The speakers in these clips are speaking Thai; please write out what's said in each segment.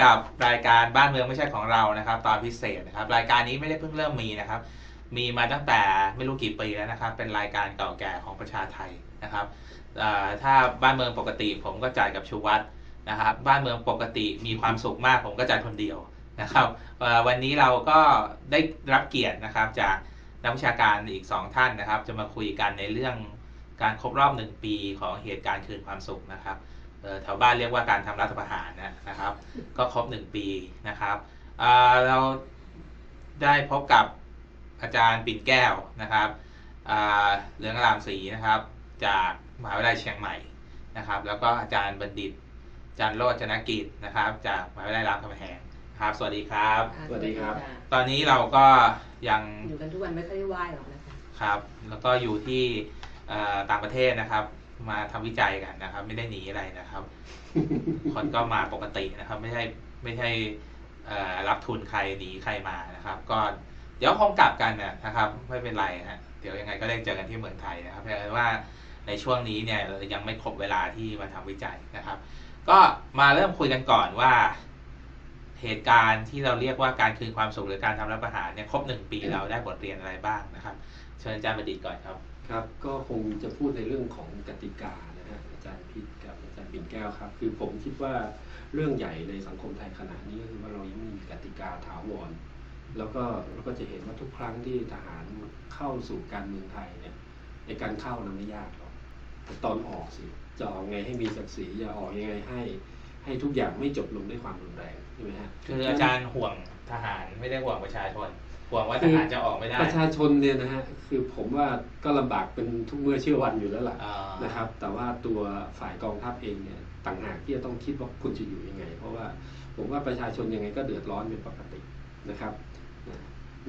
กับรายการบ้านเมืองไม่ใช่ของเรานะครับ ตอนพิเศษนะครับ รายการนี้ไม่ได้เพิ่งเริ่มมีนะครับ มีมาตั้งแต่ไม่รู้กี่ปีแล้วนะครับ เป็นรายการเก่าแก่ของประชาไทยนะครับถ้าบ้านเมืองปกติ ผมก็จ่ายกับชูวัตรนะครับ บ้านเมืองปกติมีความสุขมาก ผมก็จ่ายคนเดียวนะครับวันนี้เราก็ได้รับเกียรตินะครับจากนักวิชาการอีกสองท่านนะครับ จะมาคุยกันในเรื่องการครบรอบหนึ่งปีของเหตุการณ์คืนความสุขนะครับ แถวบ้านเรียกว่าการทำรัฐประหารนะนะครับ ก็ครบหนึ่งปีนะครับอ่าเราได้พบกับอาจารย์ปิ่นแก้วนะครับอ่าเรืองอารามศรีนะครับ จากมหาวิทยาลัยเชียงใหม่นะครับ แล้วก็อาจารย์บัณฑิตจันทร์โรจนกิจนะครับ จากมหาวิทยาลัยรามคำแหงครับ สวัสดีครับอ่าสวัสดีครับะตอนนี้เราก็ยังอยู่กันทุกวันไม่ค่อยได้ไหว้หรอกนะคะครับ แล้วก็อยู่ที่เอ่อต่างประเทศนะครับ มาทำวิจัยกันนะครับ ไม่ได้หนีอะไรนะครับ คนก็มาปกตินะครับ ไม่ใช่ไม่ใช่รับทุนใครหนีใครมานะครับ ก็เดี๋ยวคงกลับกันนะครับ ไม่เป็นไรนะเดี๋ยวยังไงก็ได้เจอกันที่เมืองไทยนะครับแต่ว่าในช่วงนี้เนี่ยยังไม่ครบเวลาที่มาทำวิจัยนะครับ ก็มาเริ่มคุยกันก่อนว่าเหตุการณ์ที่เราเรียกว่าการคืนความสุขหรือการทำรัฐประหารเนี่ยครบหนึ่งปีเราได้บทเรียนอะไรบ้างนะครับ เชิญอาจารย์บัณฑิตก่อนครับ ครับก็คงจะพูดในเรื่องของกติกานะฮะอาจารย์พิษกับอาจารย์ปิ่นแก้วครับ คือผมคิดว่าเรื่องใหญ่ในสังคมไทยขณะนี้ก็คือว่าเรายังไม่มีกติกาถาวร แล้วก็เราก็จะเห็นว่าทุกครั้งที่ทหารเข้าสู่การเมืองไทยเนี่ยในการเข้านั้นไม่ยากหรอกแต่ตอนออกสิจะออกไงให้มีศักดิ์ศรีจะออกยังไงให้ ให้ทุกอย่างไม่จบลงด้วยความรุนแรงใช่ไหมฮะคืออาจารย์ห่วงทหารไม่ได้ห่วงประชาชนห่วงว่าทหารจะออกไม่ได้ ประชาชนเนี่ยนะฮะคือผมว่าก็ลำบากเป็นทุกเมื่อเชื่อวันอยู่แล้วล่ะอ่านะครับ แต่ว่าตัวฝ่ายกองทัพเองเนี่ยต่างหากที่จะต้องคิดว่าคุณจะอยู่ยังไง เพราะว่าผมว่าประชาชนยังไงก็เดือดร้อนเป็นปกตินะครับนะ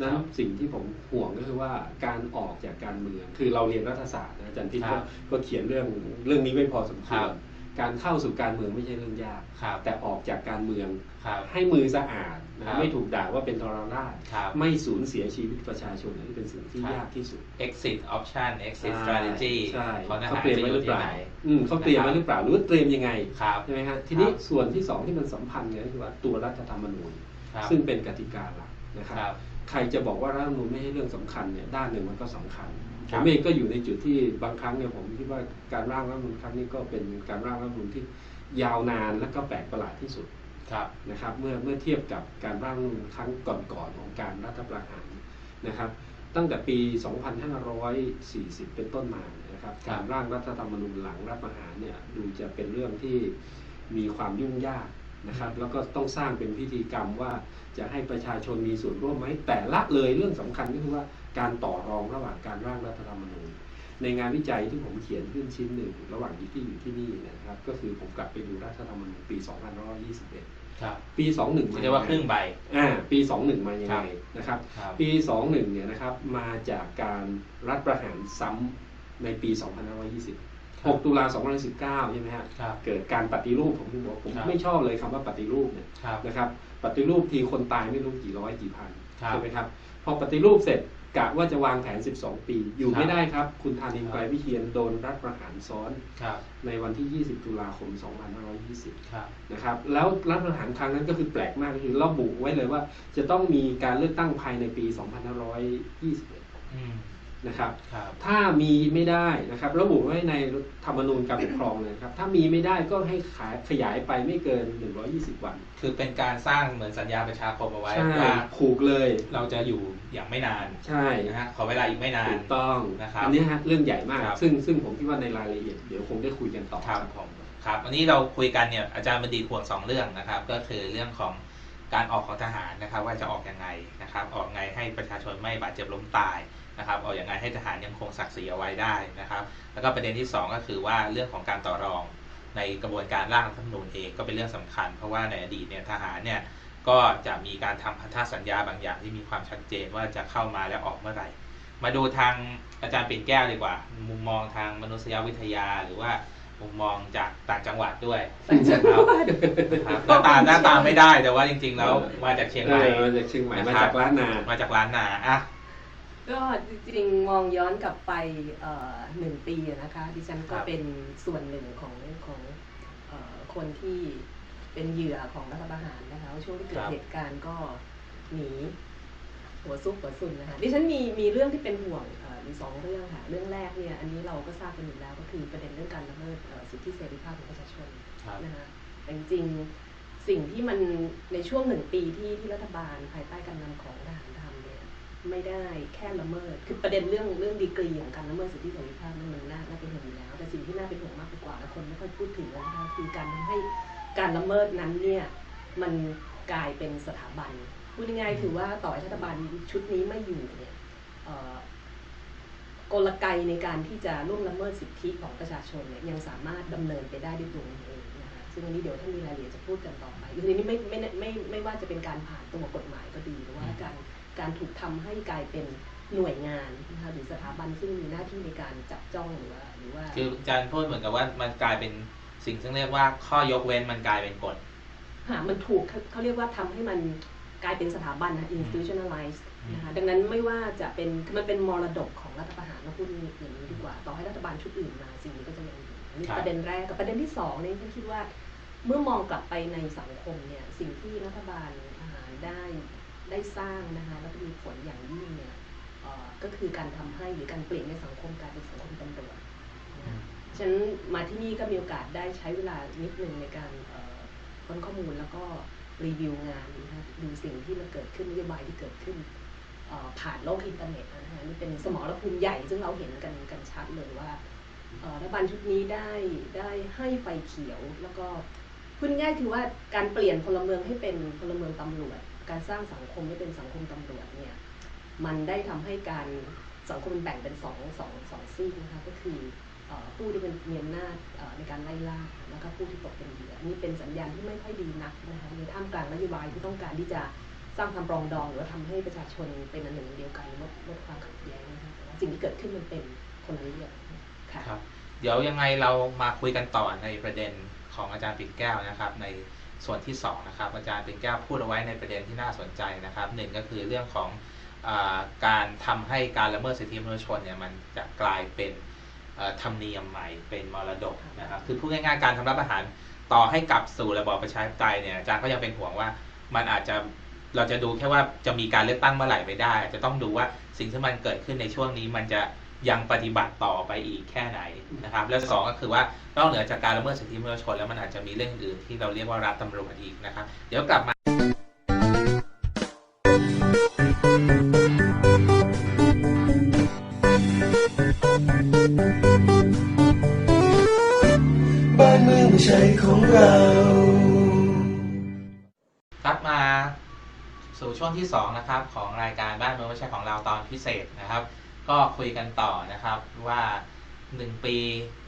นั้นสิ่งที่ผมห่วงก็คือว่าการออกจากการเมือง คือเราเรียนรัฐศาสตร์นะอาจารย์พิษก็ก็เขียนเรื่องเรื่องนี้ไว้พอสมควร การเข้าสู่การเมืองไม่ใช่เรื่องยากครับแต่ออกจากการเมืองครับให้มือสะอาดครันะบไม่ถูกด่าว่าเป็นทรราชครับไม่สูญเสียชีวิตประชาชนนี่เป็นสิ่งที่ครับยากที่สุด exit option exit strategy ใช่ของทเขาหารเตรียมจะอไว้หยู่รือเปที่ล่าไหนอืมเขาเตรียมไว้หรือเปล่าหรือว่าเตรียมยังไงครับใช่ไหมฮะทีนี้ครับส่วนที่สองที่มันสัมพันธ์เนี่ยก็คือว่าตัวรัฐธรรมนูญครับซึ่งเป็นกติกาหลักนะคครับรับ ใครจะบอกว่ารัฐธรรมนูญไม่ใช่เรื่องสำคัญเนี่ยด้านหนึ่งมันก็สำคัญคผรับมเองก็อยู่ในจุดที่บางครั้งเนี่ยผมคิดว่าการร่างรัฐธรรมนูญครั้งนี้ก็เป็นการร่างรัฐธรรมนูญที่ยาวนานและก็แปลกประหลาดที่สุดครับนะครับ เมื่อเมื่อเทียบกับการร่างรัฐธรรมนูญครั้งก่อนๆของการรัฐประหารนะครับ ตั้งแต่ปี 2540 เป็นต้นมานะครับครับการร่างรัฐธรรมนูญหลังรัฐประหารเนี่ยดูจะเป็นเรื่องที่มีความยุ่งยาก นะครับ แล้วก็ต้องสร้างเป็นพิธีกรรมว่าจะให้ประชาชนมีส่วนร่วมไหมแต่ละเลยเรื่องสำคัญก็คือว่าการต่อรองระหว่างการร่างรัฐธรรมนูญในงานวิจัยที่ผมเขียนขึ้นชิ้นหนึ่ง ระหว่างที่อยู่ที่นี่เนยนะครับ ก็คือผมกลับไปดูรัฐธรรมนูญปี 2521ครับปี 21เรียกว่าครึ่งใบอ่าปี 21 มายังครัไงบนะครับครับ ปี 21 เนี่ยนะครับ มาจากการรัฐประหารซ้ำในปี 2520 6 ตุลา2519ใช่ไหมฮะครับเกิดการปฏิรูปผมถึงบอกผมครับไม่ชอบเลยคำว่าปฏิรูปเนี่ยครับนะครับปฏิรูปทีคนตายไม่รู้กี่ร้อยกี่พันครับใช่ไหมครับพอปฏิรูปเสร็จกะว่าจะวางแผน 12 ปี อยู่ครับไม่ได้ครับ คุณธานินครับไกรวิเชียนโดนรัฐประหารซ้อนครับในวันที่ 20 ตุลาคม 2520ครับนะครับ แล้วรัฐประหารครั้งนั้นก็คือแปลกมากก็คือระบุไว้เลยว่า จะต้องมีการเลือกตั้งภายในปี 2521อืม นะครับครับ ถ้ามีไม่ได้นะครับ ระบุไว้ในธรรมนูญการปกครองเลยครับ ถ้ามีไม่ได้ก็ให้ขายขยายไปไม่เกิน 120 วัน คือเป็นการสร้างเหมือนสัญญาประชาคมเอาไว้ใช่ว่าผูกเลยเราจะอยู่อย่างไม่นานใช่นะฮะขอเวลาอีกไม่นานถูกต้องนะครับอันนี้ฮะเรื่องใหญ่มากครับซึ่งซึ่งผมคิดว่าในรายละเอียดเดี๋ยวคงได้คุยกันต่อครับผมครับวันนี้เราคุยกันเนี่ยอาจารย์บัณฑิตห่วงสองเรื่องนะครับ ก็คือเรื่องของการออกของทหารนะครับ ว่าจะออกยังไงนะครับ ออกไงให้ประชาชนไม่บาดเจ็บล้มตาย นะครับออกยังไงให้ทหารยังคงศักดิ์ศรีเอาไว้ได้นะครับ แล้วก็ประเด็นที่สองก็คือว่าเรื่องของการต่อรองในกระบวนการร่างรัฐธรรมนูญเองก็เป็นเรื่องสำคัญ เพราะว่าในอดีตเนี่ยทหารเนี่ยก็จะมีการทำพันธสัญญาบางอย่างที่มีความชัดเจนว่าจะเข้ามาและออกเมื่อไหร่ มาดูทางอาจารย์ปิ่นแก้วดีกว่า มุมมองทางมนุษยวิทยาหรือว่ามุมมองจากต่างจังหวัดด้วยต่างจังหวัดนะครับหน้าตาหน้าตาไม่ได้แต่ว่าจริง ๆ แล้วมาจากเชียงใหม่เออมาจากเชียงใหม่นะมาครับจากล้านนามาจากล้านนาอะ ก็จริงๆมองย้อนกลับไปเอ่อหนึ่งปีอะนะคะ ดิฉันก็ครับ เป็นส่วนหนึ่งของของเอ่อคนที่เป็นเหยื่อของรัฐประหารนะคะช่วงที่เกิดเหตุการณ์ก็หนีหัวซุกหัวซุนนะคะดิฉันมีมีเรื่องที่เป็นห่วงเอ่ออยู่สองเรื่องค่ะ เรื่องแรกเนี่ยอันนี้เราก็ทราบกันอยู่แล้วก็คือประเด็นเรื่องการละเมิดเอ่อสิทธิเสรีภาพของประชาชน ครับ นะคะแต่จริงๆสิ่งที่มันในช่วงหนึ่งปีที่ที่รัฐบาลภายใต้การนำของทหารทำเนี่ย ไม่ได้แค่ละเมิด คือประเด็นเรื่องเรื่องดีกรีของการละเมิดสิทธิเสรีภาพนั้นมันน่าน่าเป็นห่วงอยู่แล้ว แต่สิ่งที่น่าเป็นห่วงมากกว่าและคนไม่ค่อยพูดถึงนะคะคือการทำให้การละเมิดนั้นเนี่ยมันกลายเป็นสถาบันพูดง่ายๆคือว่าต่อให้รัฐบาลชุดนี้ไม่อยู่เนี่ยกลไกในการที่จะล่วงละเมิดสิทธิของประชาชนเนี่ยยังสามารถดำเนินไปได้ด้วยตัวเองนะคะซึ่งอันนี้เดี๋ยวถ้ามีรายละเอียดจะพูดกันต่อไปคืออันนี้ไม่ไม่ไม่ไม่ไม่ว่าจะเป็นการผ่านตัวกฎหมายก็ดีหรือว่าการ การถูกทำให้กลายเป็นหน่วยงานนะคะหรือสถาบันซึ่งมีหน้าที่ในการจับจ้องหรือว่าหรือว่าคืออาจารย์พูดเหมือนกับว่ามันกลายเป็นสิ่งซึ่งเรียกว่าข้อยกเว้นมันกลายเป็นกฎหามันถูกเขาเขาเรียกว่าทำให้มันกลายเป็นสถาบันนะ institutionalized นะคะดังนั้นไม่ว่าจะเป็นคือมันเป็นมรดกของรัฐประหารเราพูดอย่างนี้ดีกว่า ต่อให้รัฐบาลชุดอื่นมาสิ่งนี้ก็จะยังอยู่อันนี้ครับประเด็นแรกกับประเด็นที่สองเนี่ยฉันคิดว่า เมื่อมองกลับไปในสังคมเนี่ยสิ่งที่รัฐบาลทหารได้ ได้สร้างนะคะแล้วก็มีผลอย่างยิ่งเนี่ยเอ่อก็คือการทำให้หรือการเปลี่ยนในสังคมกลายเป็นสังคมตำรวจนะคะฉันมาที่นี่ก็มีโอกาสได้ใช้เวลานิดนึงในการเอ่อค้นข้อมูลแล้วก็รีวิวงานนะคะดูสิ่งที่มันเกิดขึ้นนโยบายที่เกิดขึ้นเอ่อผ่านโลกอินเทอร์เน็ตนะคะนี่เป็นสมรภูมิใหญ่ซึ่งเราเห็นกันกันชัดเลยว่าเอ่อรัฐบาลชุดนี้ได้ได้ให้ไฟเขียวแล้วก็พูดง่ายๆคือว่าการเปลี่ยนพลเมืองให้เป็นพลเมืองตำรวจ การสร้างสังคมให้เป็นสังคมตำรวจเนี่ยมันได้ทำให้การสังคมมันแบ่งเป็นสองสองสองซีกนะคะก็คืออผู้ที่เป็นมีอำนาจในการไล่ล่าแล้วก็ผู้ที่ตกเป็นเหยื่อนี่เป็นสัญญาณที่ไม่ค่อยดีนักนะคะในท่ามกลางนโยบายที่ต้องการที่จะสร้างความปรองดองหรือว่าทำให้ประชาชนเป็นอันหนึ่งเดียวกันลดลดความขัดแย้งนะคะสิ่งที่เกิดขึ้นมันเป็นคนละเรื่องค่ะครับ เดี๋ยวยังไงเรามาคุยกันต่อในประเด็นของอาจารย์ปิ่นแก้วนะครับ ใน ส่วนที่สองนะครับอาจารย์เปิ่นแก้วพูดเอาไว้ในประเด็นที่น่าสนใจนะครับหนึ่งก็คือเรื่องของอการทำให้การละเมิดสิทธิมนุษยชนเนี่ยมันจะกลายเป็นธรรมเนียมใหม่เป็นมรดกนะครับคือพูดง่ายๆการทำรัฐประหารต่อให้กลับสู่ระบอบประชาธิปไตยเนี่ยอาจารย์ก็ยังเป็นห่วงว่ามันอาจจะเราจะดูแค่ว่าจะมีการเลือกตั้งเมื่อไหร่ไม่ได้ จะต้องดูว่าสิ่งที่มันเกิดขึ้นในช่วงนี้มันจะ ยังปฏิบัติต่อไปอีกแค่ไหนนะครับ และสองก็คือว่านอกเหนือจากการละเมิดสิทธิมนุษยชนแล้วมันอาจจะมีเรื่องอื่นที่เราเรียกว่ารัฐตำรวจอีกนะครับ เดี๋ยวกลับมาบ้านเมืองไม่ใช่ของเราครับมาสู่ช่วงที่สองนะครับ ของรายการบ้านเมืองไม่ใช่ของเราตอนพิเศษนะครับ ก็คุยกันต่อนะครับว่าหนึ่งปี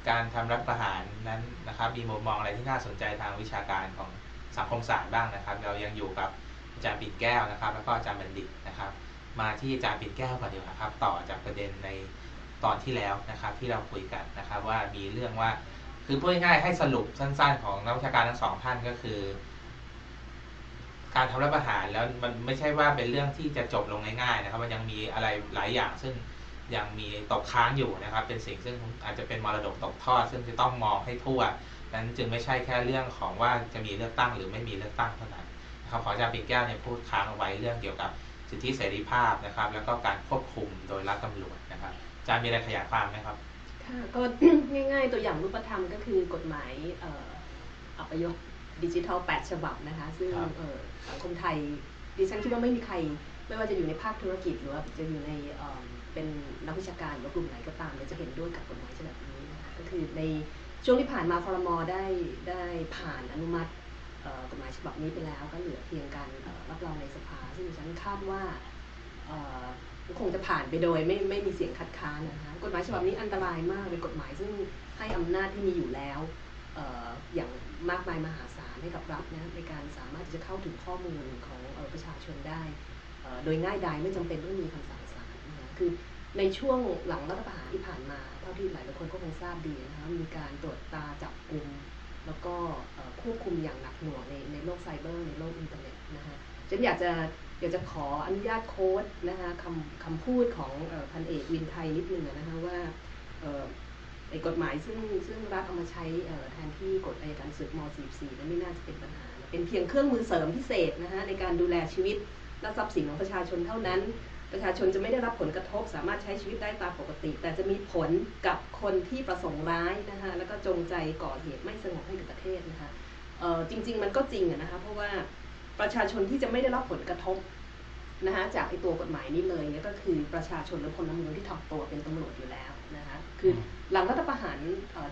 การทำรัฐประหารนั้นนะครับ มีมุมมองอะไรที่น่าสนใจทางวิชาการของสังคมศาสตร์บ้างนะครับ เรายังอยู่กับอาจารย์ปิ่นแก้วนะครับ แล้วก็อาจารย์บัณฑิตนะครับ มาที่อาจารย์ปิ่นแก้วก่อนดีกว่าครับ ต่อจากประเด็นในตอนที่แล้วนะครับ ที่เราคุยกันนะครับ ว่ามีเรื่องว่าคือพูดง่ายๆให้สรุปสั้น ๆ ของนักวิชาการทั้งสองท่านก็คือ การทำรัฐประหารแล้วมันไม่ใช่ว่าเป็นเรื่องที่จะจบลงง่ายๆนะครับ มันยังมีอะไรหลายอย่างซึ่ง ยังมีตกค้างอยู่นะครับ เป็นสิ่งซึ่งอาจจะเป็นมรดกตกทอด ซึ่งจะต้องมองให้ทั่วนั้นจึงไม่ใช่แค่เรื่องของว่าจะมีเลือกตั้งหรือไม่มีเลือกตั้งเท่านั้นนะครับขออาจารย์ปิ่นแก้วเนี่ยพูดค้างเอาไว้เรื่องเกี่ยวกับสิทธิเสรีภาพนะครับ แล้วก็การควบคุมโดยรัฐตำรวจนะครับอาจารย์มีอะไรขยายความไหมครับค่ะก็ง่ายๆตัวอย่างรูปธรรมก็คือกฎหมายเอ่ออัปยศดิจิทัล 8 ฉบับนะคะ ซึ่งครับเอ่อสังคมไทยดิฉันคิดว่าไม่มีใคร ไม่ว่าจะอยู่ในภาคธุรกิจหรือว่าจะอยู่ในเป็นนักวิชาการหรือกลุ่มไหนก็ตามเนี่ยจะเห็นด้วยกับกฎหมายฉบับนี้นะคะก็คือในช่วงที่ผ่านมาคอรมอได้ได้ผ่านอนุมัติกฎหมายฉบับนี้ไปแล้ว ก็เหลือเพียงการรับรองในสภา ซึ่งฉันคาดว่าคงจะผ่านไปโดยไม่ไม่มีเสียงคัดค้านนะคะกฎหมายฉบับนี้อันตรายมากเป็นกฎหมายซึ่งให้อำนาจที่มีอยู่แล้วออย่างมากมายมหาศาลให้กับรัฐนะในการสามารถที่จะเข้าถึงข้อมูลของประชาชนได้ โดยง่ายดายไม่จำเป็นต้องมีคำสั่งศาลนะคะคือในช่วงหลังรัฐประหารที่ผ่านมาเท่าที่หลายคนก็คงทราบดีนะคะมีการตรวจตาจับกลุ่มแล้วก็ควบคุมอย่างหนักหน่วงในในโลกไซเบอร์ในโลกอินเทอร์เน็ตนะคะฉันอยากจะอยากจะขออนุญาตโค้ดนะคะคำคำพูดของอ่อพันเอกวินไทยนิดนึงนะคะว่าไอ้กฎหมายซึ่งซึ่งรัฐเอามาใช้แทนที่กฎอัยการศึกม .44 นั้นไม่น่าจะเป็นปัญหา เป็นเพียงเครื่องมือเสริมพิเศษนะคะในการดูแลชีวิต และทรัพย์สินของประชาชนเท่านั้น ประชาชนจะไม่ได้รับผลกระทบ สามารถใช้ชีวิตได้ตามปกติ แต่จะมีผลกับคนที่ประสงค์ร้ายนะคะแล้วก็จงใจก่อเหตุไม่สงบให้กับประเทศนะคะจริง ๆ มันก็จริงนะคะเพราะว่าประชาชนที่จะไม่ได้รับผลกระทบนะคะจากไอ้ตัวกฎหมายนี้เลยเนี่ยก็คือประชาชนหรือพลเมืองที่ทำตัวเป็นตำรวจอยู่แล้วนะคะคือหลังรัฐประหาร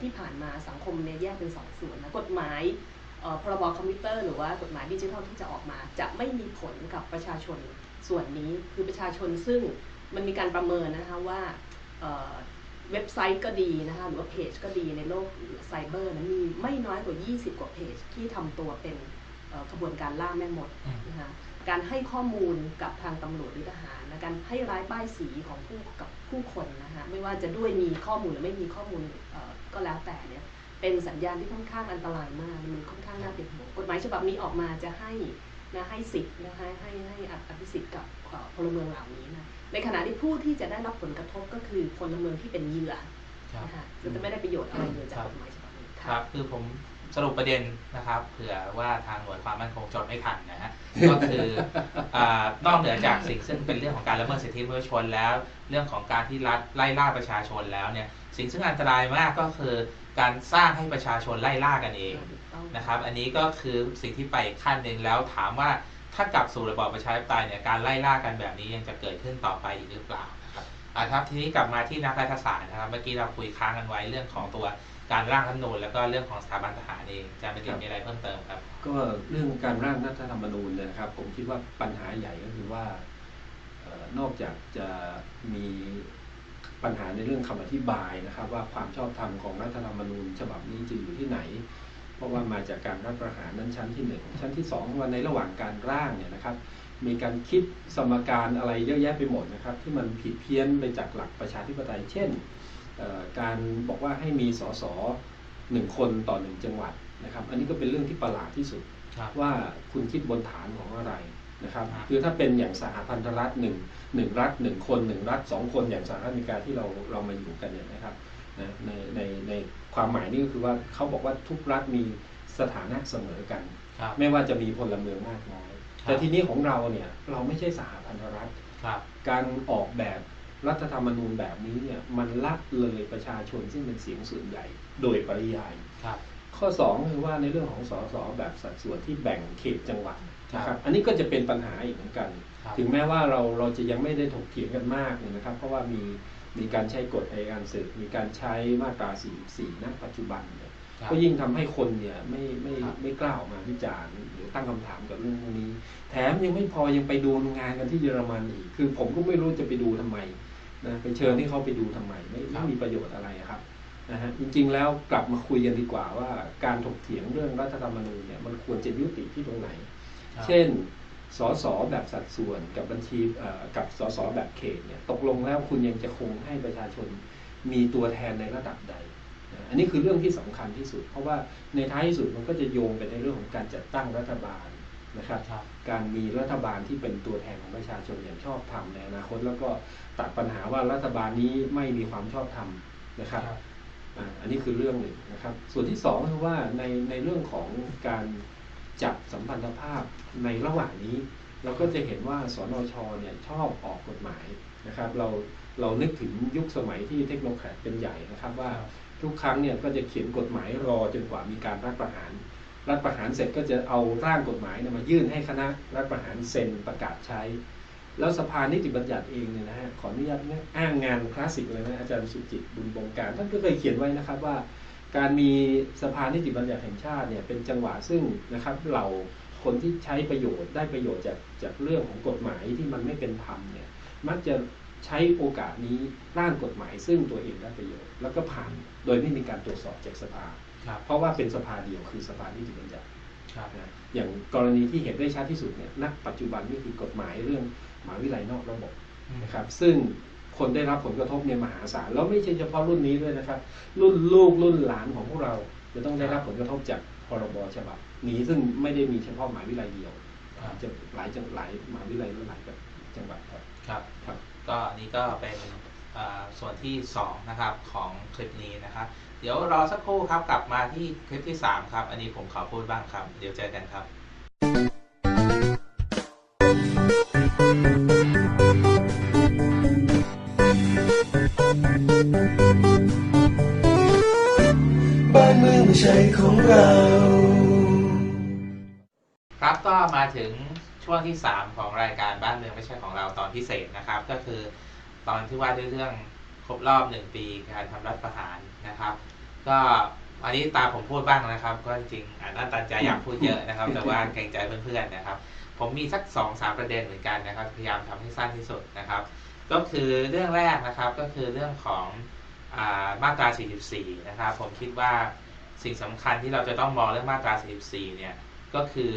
ที่ผ่านมาสังคมเนี่ยแยกเป็นสองส่วนนะกฎหมาย พรบคอมพิวเตอร์หรือว่ากฎหมายดิจิทัลที่จะออกมา จะไม่มีผลกับประชาชนส่วนนี้คือประชาชนซึ่งมันมีการประเมินนะคะว่าเว็บไซต์ก็ดีนะคะหรือว่าเพจก็ดีในโลกไซเบอร์นะมีไม่น้อยกว่า 20 กว่าเพจที่ทำตัวเป็นขบวนการล่าแม่มดนะคะการให้ข้อมูลกับทางตำรวจหรือทหารนะการให้ร้ายป้ายสีของผู้กับผู้คนนะคะไม่ว่าจะด้วยมีข้อมูลหรือไม่มีข้อมูลก็แล้วแต่เนี่ย เป็นสัญญาณที่ค่อนข้างอันตรายมาก มันค่อนข้างน่าเป็นห่วงกฎหมายฉบับนี้ออกมาจะให้นะให้สิทธิ์นะคะให้ให้อภิสิทธิ์กับเอ่อพลเมืองเหล่านี้นะในขณะที่ผู้ที่จะได้รับผลกระทบก็คือพลเมืองที่เป็นเหยื่อครับนะคะจะไม่ได้ประโยชน์อะไรเลยจากกฎหมายฉบับนี้ครับคือผม สรุปประเด็นนะครับเผื่อว่าทางหน่วยความมั่นคงจดไม่ทันนะฮะก็คืออนอกเหนือจากสิ่งซึ่งเป็นเรื่องของการละเมิดสิทธิมนุษยชนแล้ว เรื่องของการที่รัฐไล่ล่าประชาชนแล้วเนี่ยสิ่งซึ่งอันตรายมากก็คือการสร้างให้ประชาชนไล่ล่ากันเองนะครับ อันนี้ก็คือสิ่งที่ไปขั้นหนึ่งแล้วถามว่าถ้ากลับสู่ระบอบประชาธิปไตยเนี่ยการไล่ล่ากันแบบนี้ยังจะเกิดขึ้นต่อไปอีกหรือเปล่านะครับอ่าครับทีนี้กลับมาที่นักรัฐศาสตร์นะครับ เมื่อกี้เราคุยค้างกันไว้เรื่องของตัว การร่างรัฐธรรมนูญแล้วก็เรื่องของสถาบันทหารเองอาจารย์เป็นครับมีอะไรเพิ่มเติมครับ ก็เรื่องการร่างรัฐธรรมนูญเนี่ยนะครับ ผมคิดว่าปัญหาใหญ่ก็คือว่าเอ่อนอกจากจะมีปัญหาในเรื่องคำอธิบายนะครับ ว่าความชอบธรรมของรัฐธรรมนูญฉบับนี้จะอยู่ที่ไหน เพราะว่ามาจากการรัฐประหารนั้นชั้นที่หนึ่งชั้นที่สองว่าในระหว่างการร่างเนี่ยนะครับ มีการคิดสมการอะไรเยอะแยะไปหมดนะครับ ที่มันผิดเพี้ยนไปจากหลักประชาธิปไตยเช่นเอ่อ การบอกว่าให้มีสสหนึ่งคนต่อหนึ่งจังหวัดนะครับ อันนี้ก็เป็นเรื่องที่ประหลาดที่สุดครับว่าคุณคิดบนฐานของอะไรนะครับครับ คือถ้าเป็นอย่างสหพันธรัฐหนึ่งหนึ่งรัฐหนึ่งคนหนึ่งรัฐสองคนอย่างสหรัฐอเมริกาที่เราเรามาอยู่กันเนี่ยนะครับนะในในในความหมายนี่ก็คือว่าเขาบอกว่าทุกรัฐมีสถานะเสมอกันครับไม่ว่าจะมีพลเมืองมากน้อยครับแต่ทีนี้ของเราเนี่ยเราไม่ใช่สหพันธรัฐครับการออกแบบ รัฐธรรมนูญแบบนี้เนี่ยมันละเลยประชาชนซึ่งเป็นเสียงส่วนใหญ่โดยปริยายครับข้อ2คือว่าในเรื่องของสสแบบสัดส่วนที่แบ่งเขตจังหวัดนะคครัรับบอันนี้ก็จะเป็นปัญหาอีกเหมือนกันครับถึงแม้ว่าเราเราจะยังไม่ได้ถกเถียงกันมากเนี่ยนะครับ เพราะว่ามีมีการใช้กฎอัยการศึกมีการใช้มาตรา 44ณปัจจุบันเนี่ยครับก็ยิ่งทำให้คนเนี่ยไม่ไม่ครับไม่กล้าออกมาวิจารณ์หรือตั้งคำถามกับเรื่องพวกนี้ แถมยังไม่พอยังไปดูงานกันที่เยอรมันอีกคือผมก็ไม่รู้จะไปดูทำไม นะไปเชิญที่เขาไปดูทำไมไม่ครัไม่บมีประโยชน์อะไรอะครับนะฮะจริงๆแล้วกลับมาคุยกันดีกว่าว่าการถกเถียงเรื่องรัฐธรรมนูญเนี่ยมันควรจะยุติที่ตรงไหนครับเช่นสสแบบสัดส่วนกับบัญชีเอ่อกับสสแบบเขตเนี่ยตกลงแล้วคุณยังจะคงให้ประชาชนมีตัวแทนในระดับใดนะอันนี้คือเรื่องที่สำคัญที่สุด เพราะว่าในท้ายที่สุดมันก็จะโยงไปในเรื่องของการจัดตั้งรัฐบาล นะครับครับ การมีรัฐบาลที่เป็นตัวแทนของประชาชนอย่างชอบธรรมในอนาคต แล้วก็ตัดปัญหาว่ารัฐบาลนี้ไม่มีความชอบธรรมนะครับครับอ่าอันนี้คือเรื่องหนึ่งนะครับ ส่วนที่สองคือว่าในในเรื่องของการจัดสัมพันธภาพในระหว่างนี้ เราก็จะเห็นว่าสนชเนี่ยชอบออกกฎหมายนะครับ เราเรานึกถึงยุคสมัยที่เทคโนแครดเป็นใหญ่นะครับว่าทุกครั้งเนี่ยก็จะเขียนกฎหมายรอจนกว่ามีการรัฐประหาร รัฐประหารเสร็จก็จะเอาร่างกฎหมายมายื่นให้คณะรัฐประหารเซ็นประกาศใช้ แล้วสภานิติบัญญัติเองเนี่ยนะฮะขออนุญาตอ้างงานคลาสสิกเลยนะอาจารย์สุจิตบุญบงการท่านก็เคยเขียนไว้นะครับว่า การมีสภานิติบัญญัติแห่งชาติเนี่ยเป็นจังหวะซึ่งนะครับเราคนที่ใช้ประโยชน์ได้ประโยชน์จากจากเรื่องของกฎหมายที่มันไม่เป็นธรรมเนี่ยมักจะใช้โอกาสนี้ร่างกฎหมายซึ่งตัวเองได้ประโยชน์ แล้วก็ผ่านโดยไม่มีการตรวจสอบจากสภา เพราะว่าเป็นสภาเดียวคือสภานิติบัญญัติครับนะอย่างกรณีที่เห็นได้ชัดที่สุดเนี่ยณปัจจุบันนี่คือกฎหมายเรื่องมหาวิทยาลัยนอกระบบนะครับซึ่งคนได้รับผลกระทบเนี่ยมหาศาลแล้วไม่ใช่เฉพาะรุ่นนี้ด้วยนะครับ รุ่นลูกรุ่นหลานของพวกเราจะต้องได้รับผลกระทบจากพรบฉบับนี้ซึ่งไม่ได้มีเฉพาะมหาวิทยาลัยเดียวครับจะหลายจังหลายมหาวิทยาลัยและหลายแบบจังหวัดครับครับครับ ก็อันนี้ก็เป็นเอ่อส่วนที่2นะครับของคลิปนี้นะครับ เดี๋ยวรอสักครู่ครับกลับมาที่คลิปที่ 3 ครับ อันนี้ผมขอพูดบ้างครับ เดี๋ยวเจอกันครับบ้านเมืองไม่ใช่ของเรา ครับก็มาถึงช่วงที่ 3 ของรายการบ้านเมืองไม่ใช่ของเราตอนพิเศษนะครับ ก็คือตอนที่ว่าด้วยเรื่องครบรอบหนึ่งปีการทำรัฐประหารนะครับ ก็อันนี้ตามผมพูดบ้างนะครับ ก็จริงๆอ่านอันตันใจอยากพูดเยอะนะครับ แต่ว่าเกรงใจเพื่อนๆนะครับ ผมมีสัก2อสามประเด็นเหมือนกันนะครับ พยายามทำให้สั้นที่สุดนะครับ ก็คือเรื่องแรกนะครับก็คือเรื่องของอามาตรา 44 นะครับ ผมคิดว่าสิ่งสำคัญที่เราจะต้องมองเรื่องมาตรา 44 เนี่ย ก็คือ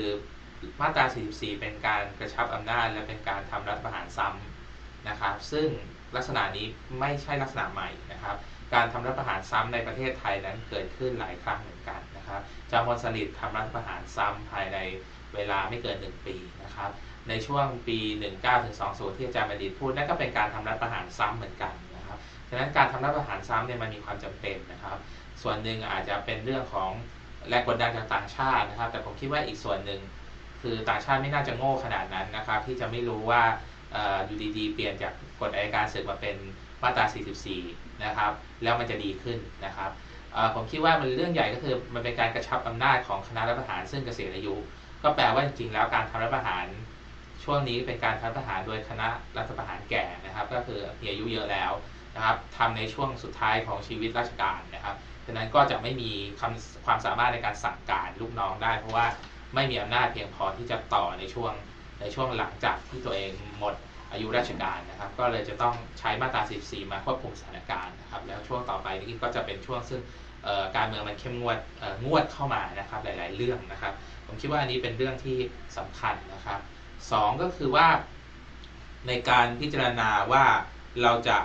มาตรา 44 เป็นการกระชับอำนาจ และเป็นการทำรัฐประหารซ้ำนะครับ ซึ่งลักษณะนี้ไม่ใช่ลักษณะใหม่นะครับ การทำรัฐประหารซ้ำในประเทศไทยนั้นเกิดขึ้นหลายครั้งเหมือนกันนะครับจามอนสลิดทำรัฐประหารซ้ำภายในเวลาไม่เกิน 1 ปีนะครับ ในช่วงปี 19ถึง20 ที่อาจารย์บัณฑิตพูดนั่นก็เป็นการทำรัฐประหารซ้ำเหมือนกันนะครับฉะนั้นการทำรัฐประหารซ้ำเนี่ยมันมีความจำเป็นนะครับ ส่วนหนึ่งอาจจะเป็นเรื่องของแรงกดดันจากต่างชาตินะครับ แต่ผมคิดว่าอีกส่วนหนึ่งคือต่างชาติไม่น่าจะโง่ขนาดนั้นนะครับ ที่จะไม่รู้ว่าอออยู่ดีๆ เปลี่ยนจากกฎอัยการศึกมาเป็น มาตรา 44 นะครับ แล้วมันจะดีขึ้นนะครับผมคิดว่ามันเรื่องใหญ่ก็คือมันเป็นการกระชับอำนาจของคณะรัฐประหารซึ่งเกษียณอายุ ก็แปลว่าจริงๆแล้วการทำรัฐประหารช่วงนี้เป็นการทำรัฐประหารโดยคณะรัฐประหารแก่นะครับ ก็คือมีอายุเยอะแล้วนะครับทำในช่วงสุดท้ายของชีวิตราชการนะครับฉะนั้นก็จะไม่มีคำความสามารถในการสั่งการลูกน้องได้ เพราะว่าไม่มีอำนาจเพียงพอที่จะต่อในช่วงในช่วงหลังจากที่ตัวเองหมด อายุราชการนะครับ ก็เลยจะต้องใช้มาตรา 14 มาควบคุมสถานการณ์นะครับ แล้วช่วงต่อไปนี้ก็จะเป็นช่วงซึ่งการเมืองมันเข้มงวดเอ่องวดเข้ามานะครับหลาย ๆ เรื่องนะครับ ผมคิดว่าอันนี้เป็นเรื่องที่สำคัญนะครับสองก็คือว่าในการพิจารณาว่าเราจะ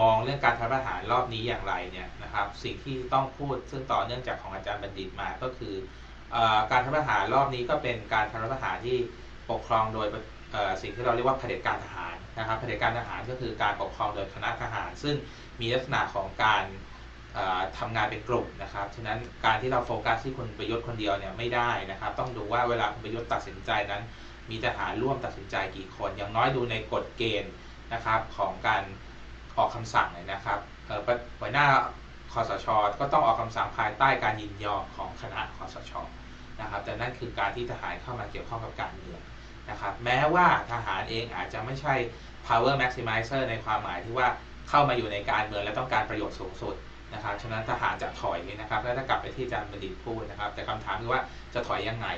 มองเรื่องการทำรัฐประหารรอบนี้อย่างไรเนี่ยนะครับ สิ่งที่ต้องพูดซึ่งต่อเนื่องจากของอาจารย์บัณฑิตมาก็คืออการทำรัฐประหารรอบนี้ก็เป็นการทำรัฐประหารที่ปกครองโดย สิ่งที่เราเรียกว่าเผด็จการทหารนะครับเผด็จการทหารก็คือการปกครองโดยคณะทหาร ซึ่งมีลักษณะของการเอ่อทำงานเป็นกลุ่มนะครับฉะนั้นการที่เราโฟกัสที่คุณประยุทธ์คนเดียวเนี่ยไม่ได้นะครับ ต้องดูว่าเวลาคุณประยุทธ์ตัดสินใจนั้น มีทหารร่วมตัดสินใจกี่คน อย่างน้อยดูในกฎเกณฑ์นะครับของการออกคำสั่งเลยนะครับหัวหน้าคอสช ก็ต้องออกคำสั่งภายใต้การยินยอมของคณะคอสชนะครับแต่นั่นคือการที่ทหารเข้ามาเกี่ยวข้องกับการเมือง นะครับแม้ว่าทหารเองอาจจะไม่ใช่ power maximizer ในความหมายที่ว่าเข้ามาอยู่ในการเมืองและต้องการประโยชน์สูงสุดนะครับฉะนั้นทหารจะถอยนะครับแล้วถ้ากลับไปที่อาจารย์บัณฑิตพูดนะครับ แต่คำถามคือว่าจะถอยยังไง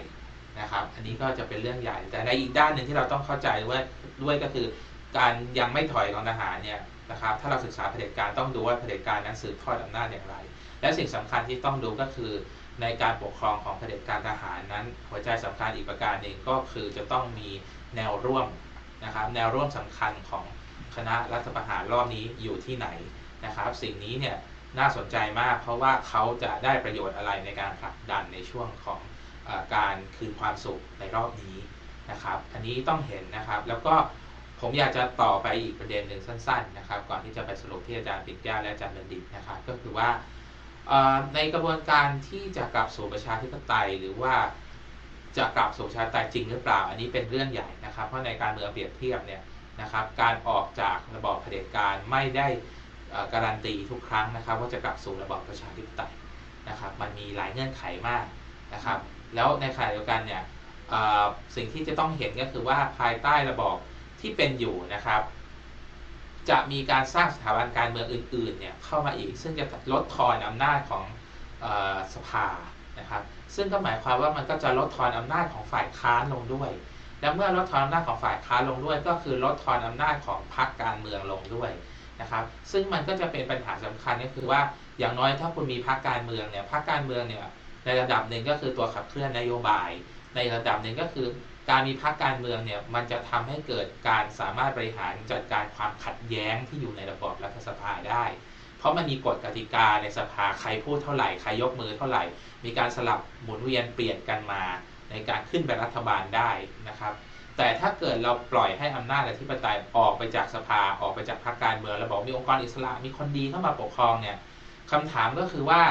นะครับ อันนี้ก็จะเป็นเรื่องใหญ่ แต่ในอีกด้านหนึ่งที่เราต้องเข้าใจว่าด้วยก็คือการยังไม่ถอยของทหารเนี่ยนะครับ ถ้าเราศึกษาเผด็จการต้องดูว่าเผด็จการนั้นสืบทอดอำนาจอย่างไร และสิ่งสำคัญที่ต้องดูก็คือ ในการปกครองของเผด็จการทหารนั้น หัวใจสำคัญอีกประการหนึ่งก็คือจะต้องมีแนวร่วมนะครับ แนวร่วมสำคัญของคณะรัฐประหารรอบนี้อยู่ที่ไหนนะครับ สิ่งนี้เนี่ยน่าสนใจมาก เพราะว่าเขาจะได้ประโยชน์อะไรในการผลักดันในช่วงของอการคืนความสุขในรอบนี้นะครับ อันนี้ต้องเห็นนะครับ แล้วก็ผมอยากจะต่อไปอีกประเด็นหนึ่งสั้น ๆ นะครับ ก่อนที่จะไปสรุปที่อาจารย์ปิ่นแก้วและอาจารย์บัณฑิตนะครับ ก็คือว่า ในกระบวนการที่จะกลับสู่ประชาธิปไตยหรือว่าจะกลับสู่ประชาธิปไตยจริงหรือเปล่า อันนี้เป็นเรื่องใหญ่นะครับ เพราะในการเมืองเปรียบเทียบเนี่ยนะครับ การออกจากระบอบเผด็จการไม่ได้การันตีทุกครั้งนะครับ ว่าจะกลับสู่ระบอบประชาธิปไตยนะครับ มันมีหลายเงื่อนไขมากนะครับ แล้วในขณะเดียวกันเนี่ยสิ่งที่จะต้องเห็นก็คือว่าภายใต้ระบอบที่เป็นอยู่นะครับ จะมีการสร้างสถาบันการเมืองอื่นๆเนี่ยเข้ามาอีก ซึ่งจะลดทอนอำนาจของออสภานะครับซึ่งก็หมายความว่ามันก็จะลดทอนอำนาจของฝ่ายค้านลงด้วย และเมื่อลดทอนอำนาจของฝ่ายค้านลงด้วย ก็คือลดทอนอำนาจของพรรคการเมืองลงด้วยนะครับ ซึ่งมันก็จะเป็นปัญหาสำคัญก็คือว่าอย่างน้อยถ้าคุณมีพรรคการเมืองเนี่ยพรรคการเมืองเนี่ยในระดับหนึ่งก็คือตัวขับเคลื่อนนโยบาย ในระดับหนึ่งก็คือ การมีพรรคการเมืองเนี่ยมันจะทำให้เกิดการสามารถบริหารจัดการความขัดแย้งที่อยู่ในระบอบรัฐสภาได้ เพราะมันมีกฎกติกาในสภาใครพูดเท่าไหร่ใครยกมือเท่าไหร่ มีการสลับหมุนเวียนเปลี่ยนกันมาในการขึ้นเป็นรัฐบาลได้นะครับ แต่ถ้าเกิดเราปล่อยให้อำนาจอธิปไตยออกไปจากสภาออกไปจากพรรคการเมืองแล้วบอกมีองค์กรอิสระมีคนดีเข้ามาปกครองเนี่ยคำถามก็คือว่า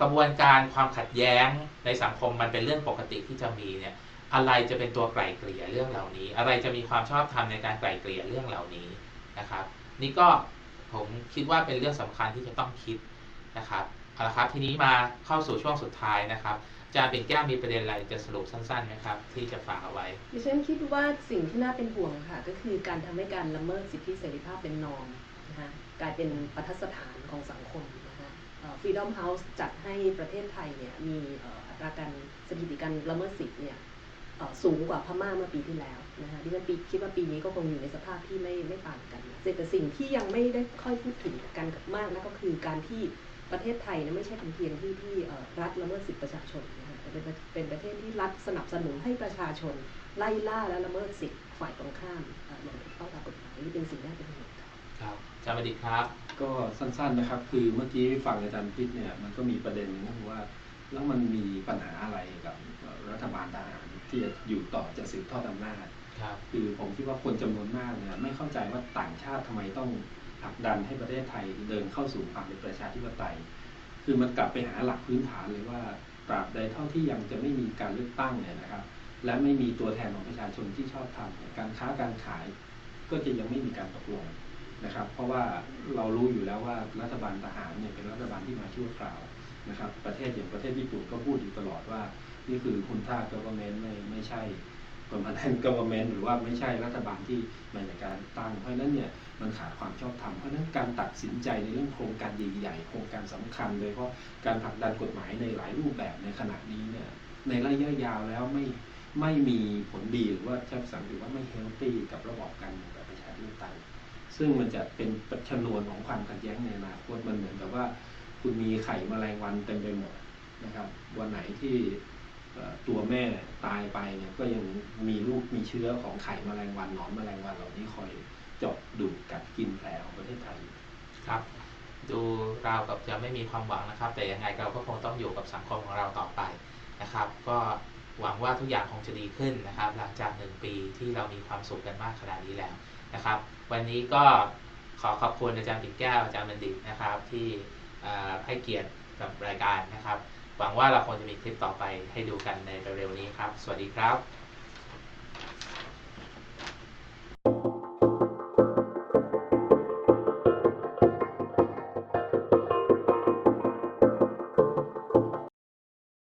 กระบวนการความขัดแย้งในสังคมมันเป็นเรื่องปกติที่จะมีเนี่ย อะไรจะเป็นตัวไกล่เกลี่ยเรื่องเหล่านี้ อะไรจะมีความชอบธรรมในการไกล่เกลี่ยเรื่องเหล่านี้นะครับ นี่ก็ผมคิดว่าเป็นเรื่องสำคัญที่จะต้องคิดนะครับเอาละครับทีนี้มาเข้าสู่ช่วงสุดท้ายนะครับอาจารย์เป็นแก้วมีประเด็นอะไรจะสรุปสั้นๆไหมครับ ที่จะฝากเอาไว้ดิฉันคิดว่าสิ่งที่น่าเป็นห่วงค่ะ ก็คือการทำให้การละเมิดสิทธิเสรีภาพเป็นนอมนะคะกลายเป็นประทัดฐานของสังคมนะคะฟรีดอมเฮาส์จัดให้ประเทศไทยเนี่ยมีอัตราการสถิติการละเมิดสิทธิเนี่ย สูงกว่าพม่าเมื่อปีที่แล้วนะคะดิฉันปีคิดว่าปีนี้ก็คงอยู่ในสภาพที่ไม่ไม่ต่างกันนะแต่สิ่งที่ยังไม่ได้ค่อยพูดถึงกันมากนะก็คือการที่ประเทศไทยเนยไม่ใช่เป็นเพียงที่ที่เอ่อรัฐละเมิดสิทธิประชาชนนะคะแต่เป็นเป็นประเทศที่รัฐสนับสนุนให้ประชาชนไล่ล่าและละเมิดสิทธิ์ฝ่ายตรงข้ามเอ่ออย่างถูกต้องตามกฎหมายนี่เป็นสิ่งที่น่าเป็นห่วงค่ะครับอาจารย์ประดิษฐ์ครับ ก็สั้นๆนะครับ คือเมื่อกี้ฟังอาจารย์พิษเนี่ยมันก็มีประเด็นหนึงก็คือว่าแล้วมันมีปัญหาอะไรกับรัฐบาลทหาร ที่จะอยู่ต่อจะสืบทอดอำนาจครับคือผมคิดว่าคนจำนวนมากเนี่ยไม่เข้าใจว่าต่างชาติทำไมต้องผลักดันให้ประเทศไทยเดินเข้าสู่ความเป็นประชาธิปไตย คือมันกลับไปหาหลักพื้นฐานเลยว่าตราบใดเท่าที่ยังจะไม่มีการเลือกตั้งเนี่ยนะครับ และไม่มีตัวแทนของประชาชนที่ชอบทำเนี่ยการค้าการขายก็จะยังไม่มีการตกลงนะครับ เพราะว่าเรารู้อยู่แล้วว่ารัฐบาลทหารเนี่ยเป็นรัฐบาลที่มาชั่วคราวนะครับ ประเทศอย่างประเทศญี่ปุ่นก็พูดอยู่ตลอดว่า นี่คือคุณท่า government ไม่ไม่ใช่ permanent government หรือว่าไม่ใช่รัฐบาลที่มาจากการตั้ง เพราะฉะนั้นเนี่ยมันขาดความชอบธรรมเพราะฉะนั้นการตัดสินใจในเรื่องโครงการใหญ่ๆโครงการสำคัญโดยเฉพาะการผลักดันกฎหมายในหลายรูปแบบในขณะนี้เนี่ยในระยะยาวแล้วไม่ไม่มีผลดีหรือว่าใช้ภาษาอังกฤษว่าไม่เฮลตี้กับระบอบการเมืองแบบประชาธิปไตยซึ่งมันจะเป็นปัจจนวนของความขัดแย้งในอนาคตมันเหมือนกับว่า คุณมีไข่แมลงวันเต็มไปหมดนะครับ วันไหนที่ ตัวแม่ตายไปเนี่ยก็ยังมีลูกมีเชื้อของไข่แมลงวันหนอนแมลงวันเหล่านี้คอยเจาะดูดกัดกินแผลของประเทศไทยครับ ดูราวกับจะไม่มีความหวังนะครับ แต่ยังไงเราก็คงต้องอยู่กับสังคมของเราต่อไปนะครับ ก็หวังว่าทุกอย่างคงจะดีขึ้นนะครับ หลังจากหนึ่งปีที่เรามีความสุขกันมากขนาดนี้แล้วนะครับ วันนี้ก็ขอขอบคุณอาจารย์ปิ่นแก้วอาจารย์บัณฑิตนะครับ ที่ให้เกียรติกับรายการนะครับ หวังว่าเราคงจะมีคลิปต่อไปให้ดูกันในเร็วๆนี้ครับ สวัสดีครับ